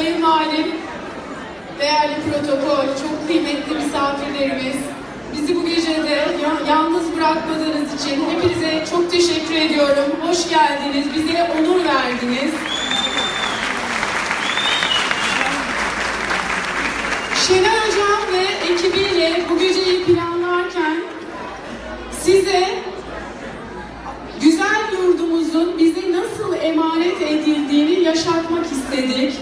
Sayın Valim, değerli protokol, çok kıymetli misafirlerimiz, bizi bu gecede ya- yalnız bırakmadığınız için hepinize çok teşekkür ediyorum. Hoş geldiniz, bize onur verdiniz. Şener Hocam ve ekibiyle bu geceyi planlarken size güzel yurdumuzun bize nasıl emanet edildiğini yaşatmak istedik.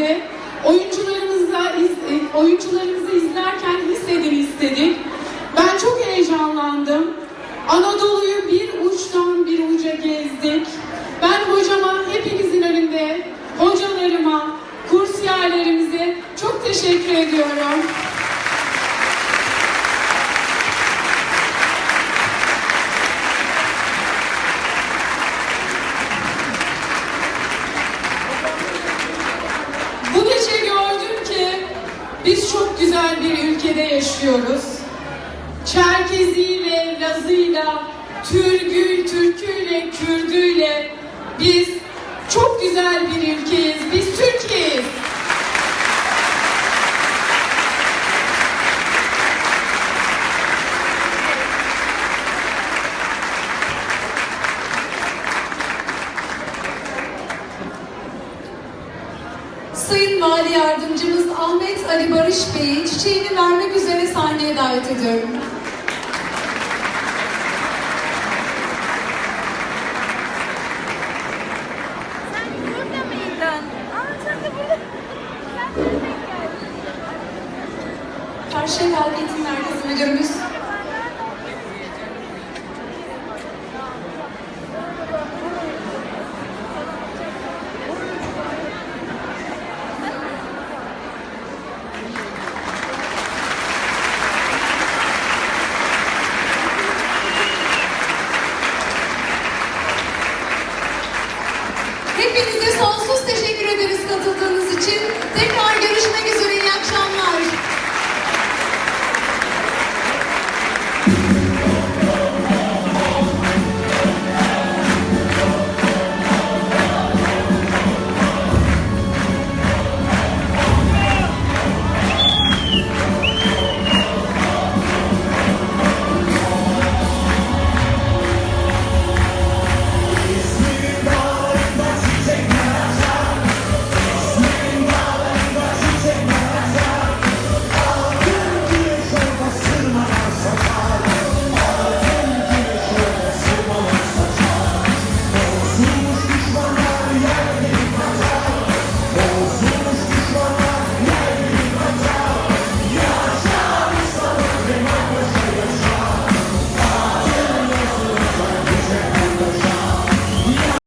Yerde oyuncularımızla e, oyuncularımızı izlerken hissedin istedik. Ben çok heyecanlandım. Anadolu'yu bir uçtan bir uca gezdik. Ben hocama hepinizin önünde, hocalarıma, kursiyerlerimize çok teşekkür ediyorum. Bu gece gördüm ki biz çok güzel bir ülkede yaşıyoruz. Çerkeziyle, Lazıyla, Türgül, Türküyle, Kürdüyle biz çok güzel bir ülkeyiz. Biz Türkiye'yiz. Sayın Vali Yardımcımız Ahmet Ali Barış Bey'i çiçeğini vermek üzere sahneye davet ediyorum. Sen burada mıydın? Aa sen de burada. Sen de denk geldin. Karşıyaka Halk Eğitim Merkezi Müdürümüz Hepinize sonsuz teşekkür ederiz katıldığınız için. Tekrar